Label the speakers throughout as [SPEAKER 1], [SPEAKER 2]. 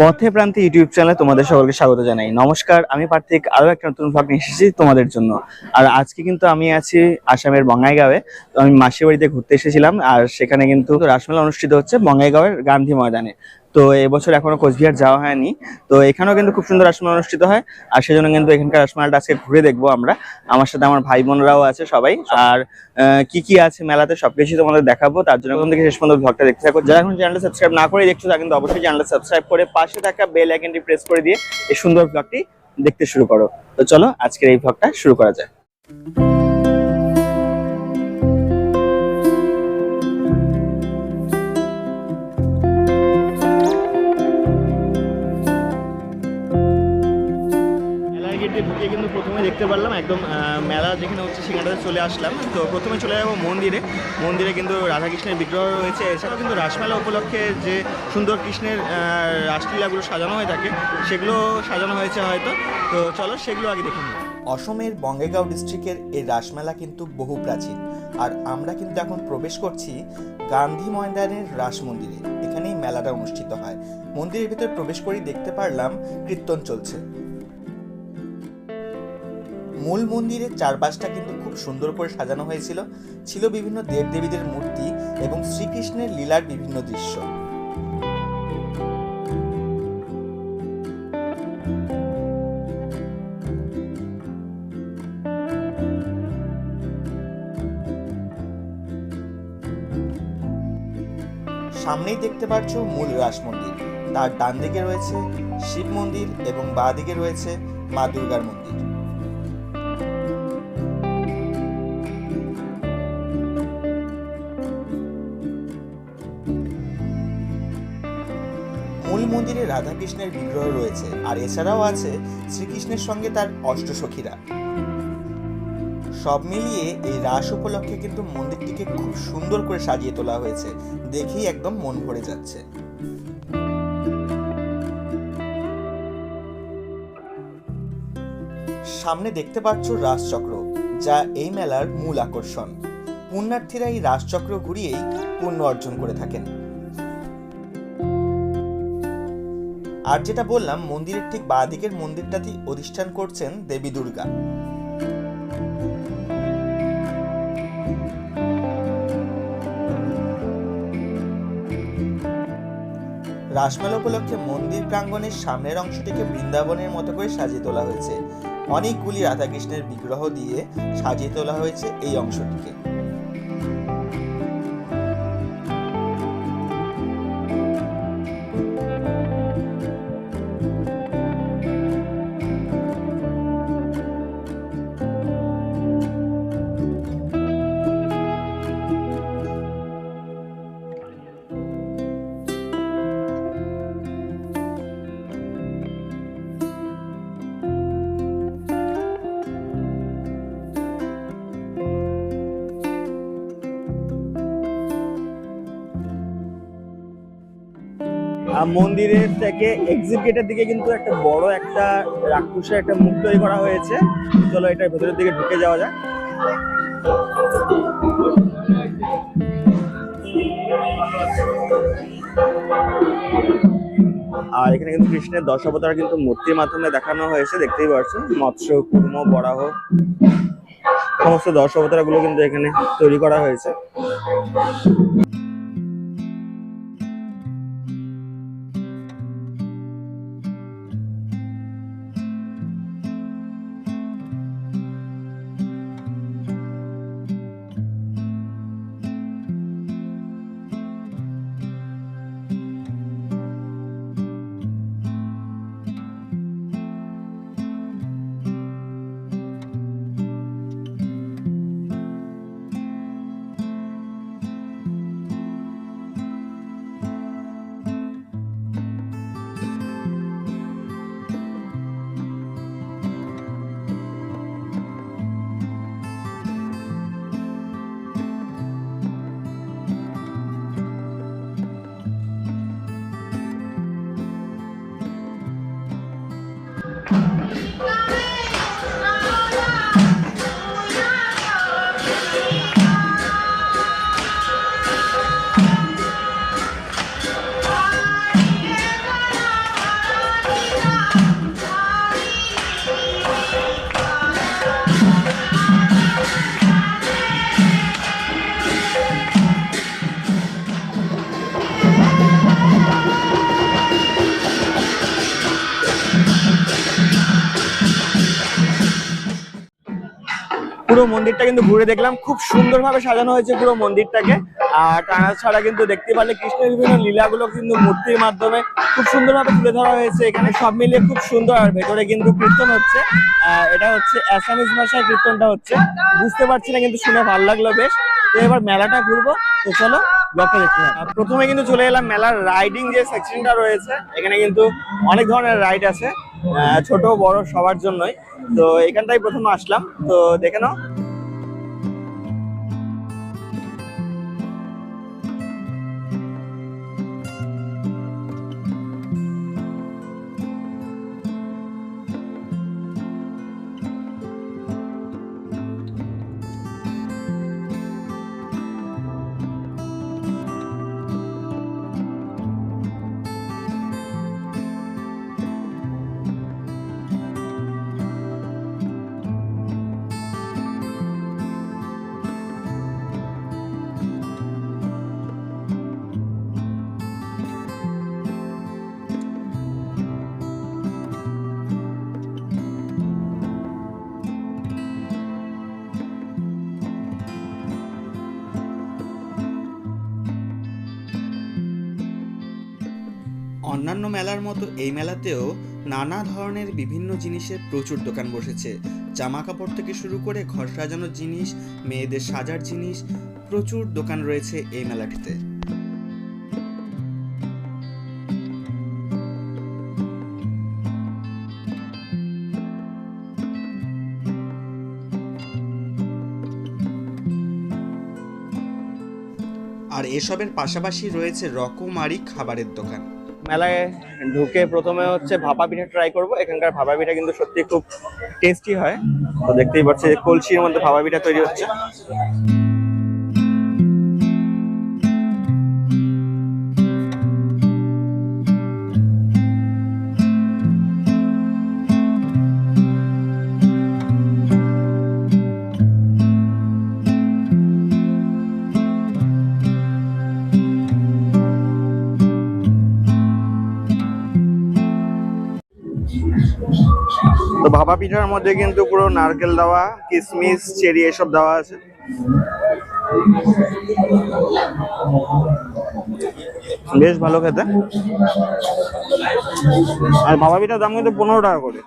[SPEAKER 1] পথে প্রান্তে ইউটিউব চ্যানেলে তোমাদের সকলকে স্বাগত জানাই। নমস্কার, আমি পার্থিক আরও একটা নতুন ভাগ নিয়ে এসেছি তোমাদের জন্য। আর আজকে কিন্তু আমি আছি আসামের বঙ্গাইগাঁওয়ে। তো আমি মাসির বাড়িতে ঘুরতে এসেছিলাম, আর সেখানে কিন্তু রাসমেলা অনুষ্ঠিত হচ্ছে বঙ্গাইগাঁওয়ের গান্ধী ময়দানে। তো এবছর এখনও কোচবিহার যাওয়া হয়নি। তো এখানেও কিন্তু খুব সুন্দর রাসমেলা অনুষ্ঠিত হয়। আর সেজন্য কিন্তু এখানকার রাসমেলাটা আজকে ঘুরে দেখব আমরা। আমার সাথে আমার ভাই বোনরাও আছে সবাই। আর কি কি আছে মেলাতে সবকিছু তোমাদের দেখাবো। তার জন্য প্রথম থেকে শেষ পর্যন্ত ব্লগটা দেখতে থাকো। যারা এখন চ্যানেলটা সাবস্ক্রাইব না করে দেখছ, তারা কিন্তু অবশ্যই চ্যানেলটা সাবস্ক্রাইব করে পাশে থাকা বেল আইকনটি প্রেস করে দিয়ে এই সুন্দর ব্লগটি দেখতে শুরু করো। তো চলো, আজকের এই ব্লগটা শুরু করা যায় দেখতে পারলাম, একদম মেলা যেখানে হচ্ছে সেখানটাতে চলে আসলাম। তো প্রথমে চলে যাব মন্দিরে। মন্দিরে কিন্তু রাধাকৃষ্ণের বিগ্রহ রয়েছে। এছাড়াও কিন্তু রাসমেলা উপলক্ষে যে সুন্দর কৃষ্ণের রাসলীলাগুলো সাজানো হয়ে থাকে, সেগুলো সাজানো হয়েছে হয়তো। তো চলো সেগুলো আগে দেখে নিই।
[SPEAKER 2] অসমের বঙ্গাইগাঁও ডিস্ট্রিক্টের এই রাসমেলা কিন্তু বহু প্রাচীন। আর আমরা কিন্তু এখন প্রবেশ করছি গান্ধী ময়দানের রাস মন্দিরে। এখানেই মেলাটা অনুষ্ঠিত হয়। মন্দিরের ভিতরে প্রবেশ করেই দেখতে পারলাম কীর্তন চলছে। মূল মন্দিরের চারপাশটা কিন্তু খুব সুন্দর করে সাজানো হয়েছিল। ছিল বিভিন্ন দেবদেবীদের মূর্তি এবং শ্রীকৃষ্ণের লীলার বিভিন্ন দৃশ্য। সামনেই দেখতে পাচ্ছ মূল রাস মন্দির। তার ডান দিকে রয়েছে শিব মন্দির এবং বাঁ দিকে রয়েছে মা দুর্গার মন্দির। মূল মন্দিরে রাধাকৃষ্ণের বিগ্রহ রয়েছে, আর এছাড়াও আছে শ্রীকৃষ্ণের সঙ্গে তার অষ্টসখীরা। সব মিলিয়ে এই রাস উপলক্ষে কিন্তু মন্দিরটিকে খুব সুন্দর করে সাজিয়ে তোলা হয়েছে, দেখেই একদম মন ভরে যাচ্ছে। সামনে দেখতে পাচ্ছ রাসচক্র, যা এই মেলার মূল আকর্ষণ। পুণ্যার্থীরা এই রাসচক্র ঘুরিয়েই পুণ্য অর্জন করে থাকেন। আর যেটা বললাম, মন্দিরের ঠিক বাঁ দিকের মন্দিরটাতেই অধিষ্ঠান করছেন দেবী দুর্গা। রাসমেলা উপলক্ষে মন্দির প্রাঙ্গণের সামনের অংশটিকে বৃন্দাবনের মতো করে সাজিয়ে তোলা হয়েছে। অনেকগুলি রাধাকৃষ্ণের বিগ্রহ দিয়ে সাজিয়ে তোলা হয়েছে এই অংশটিকে।
[SPEAKER 1] মন্দিরের থেকে এক্সিট গেটের দিকে কিন্তু একটা বড় একটা রাক্ষসের একটা মুখ তৈরি করা হয়েছে। চলো এটার ভেতরের দিকে ঢুকে যাওয়া যাক। আর এখানে কিন্তু কৃষ্ণের দশ অবতার কিন্তু মূর্তির মাধ্যমে দেখানো হয়েছে, দেখতেই পাচ্ছ মৎস্য কুর্ম বরাহ, সমস্ত দশ অবতারগুলো কিন্তু এখানে তৈরি করা হয়েছে। পুরো মন্দিরটা কিন্তু ঘুরে দেখলাম। খুব সুন্দরভাবে সাজানো হয়েছে পুরো মন্দিরটাকে। আর টানা ছাড়া কিন্তু দেখতে পারলে কৃষ্ণের বিভিন্ন লীলাগুলো কিন্তু মূর্তির মাধ্যমে খুব সুন্দরভাবে তুলে ধরা হয়েছে। এখানে সব মিলিয়ে খুব সুন্দর আর ভেতরে কিন্তু কীর্তন হচ্ছে। এটা হচ্ছে অ্যাসামিজ ভাষায় কীর্তনটা হচ্ছে। বুঝতে পারছি না কিন্তু শুনে ভালো লাগল বেশ। তো এবার মেলাটা ঘুরবো। তো চলো, ব্লগটা দেখতে হবে প্রথমে কিন্তু চলে এলাম মেলার রাইডিং যে সেকশনটা রয়েছে, এখানে কিন্তু অনেক ধরনের রাইড আছে ছোট, বড় সবার জন্যই। তো এখানটাই প্রথমে আসলাম। তো দেখে নাও
[SPEAKER 2] অন্যান্য মেলার মতো এই মেলাতেও নানা ধরনের বিভিন্ন জিনিসের প্রচুর দোকান বসেছে। জামা কাপড় থেকে শুরু করে ঘর সাজানোর জিনিস, মেয়েদের সাজার জিনিস, প্রচুর দোকান রয়েছে এই মেলাটিতে। আর এসবের পাশাপাশি রয়েছে রকমারি খাবারের দোকান।
[SPEAKER 1] মেলায় ঢুকে প্রথমে হচ্ছে ভাপা পিঠা ট্রাই করব। এখানকার ভাপা পিঠা কিন্তু সত্যি খুব টেস্টি হয়। তো দেখতেই পাচ্ছি যে কলসির মধ্যে ভাপা পিঠা তৈরি হচ্ছে। ভাপা পিঠার মধ্যে কিন্তু পুরো নারকেল দেওয়া, কিসমিস, চেরি এসব দেওয়া আছে। বেশ ভালো খেতে। আর ভাপা পিঠার দাম কিন্তু পনেরো টাকা করে।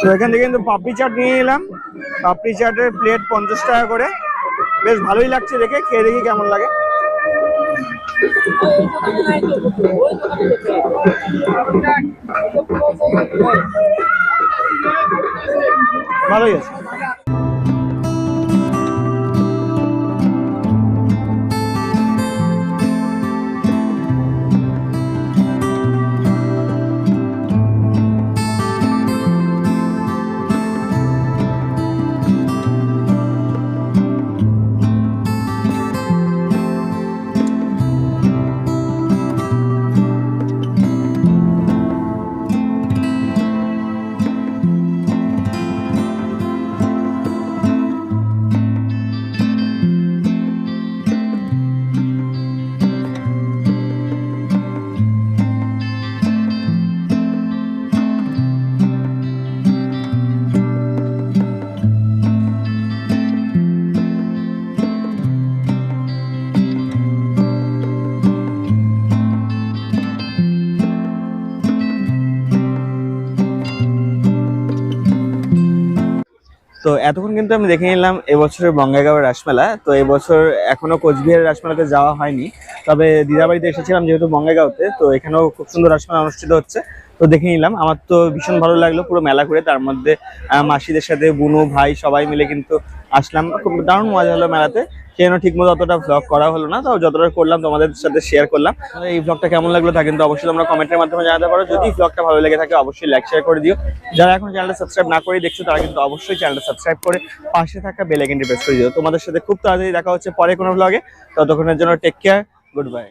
[SPEAKER 1] তো এখান থেকে কিন্তু পাপড়ি চাট নিয়ে এলাম। পাপড়ি চাটের প্লেট পঞ্চাশ টাকা করে। বেশ ভালোই লাগছে দেখে, খেয়ে দেখি কেমন লাগে। ভালোই আছে। তো এতক্ষণ কিন্তু আমি দেখে নিলাম এবছরের বঙ্গাইগাঁওয়ের রাসমেলা। তো এবছর এখনও কোচবিহারের রাসমেলাতে যাওয়া হয়নি। তবে দিদাবাড়িতে এসেছিলাম যেহেতু বঙ্গাইগাঁওতে, তো এখানেও খুব সুন্দর রাসমেলা অনুষ্ঠিত হচ্ছে। তো দেখে নিলাম। আমার তো ভীষণ ভালো লাগল পুরো মেলা ঘুরে। তার মধ্যে মাসিদের সাথে বুনু, ভাই সবাই মিলে কিন্তু আসলাম। খুব দারুণ মজা হলো মেলাতে। সেই ঠিকমতো ঠিক মতো অতটা ভ্লগ করা হলো না? তাও যতটা করলাম, তোমাদের সাথে শেয়ার করলাম। এই ভ্লগটা কেমন লাগল তা কিন্তু অবশ্যই তোমরা কমেন্টের মাধ্যমে জানাতে পারো। যদি ভ্লগটা ভালো লেগে থাকে, অবশ্যই লাইক শেয়ার করে দিও। যারা এখন চ্যানেলটা সাবস্ক্রাইব না করে দেখছ, তারা কিন্তু অবশ্যই চ্যানেলটা সাবস্ক্রাইব করে পাশে থাকা বেল আইকনটি প্রেস করে দিও। তোমাদের সাথে খুব তাড়াতাড়ি দেখা হচ্ছে পরে কোনো ভ্লগে ততক্ষণের জন্য টেক কেয়ার গুড বাই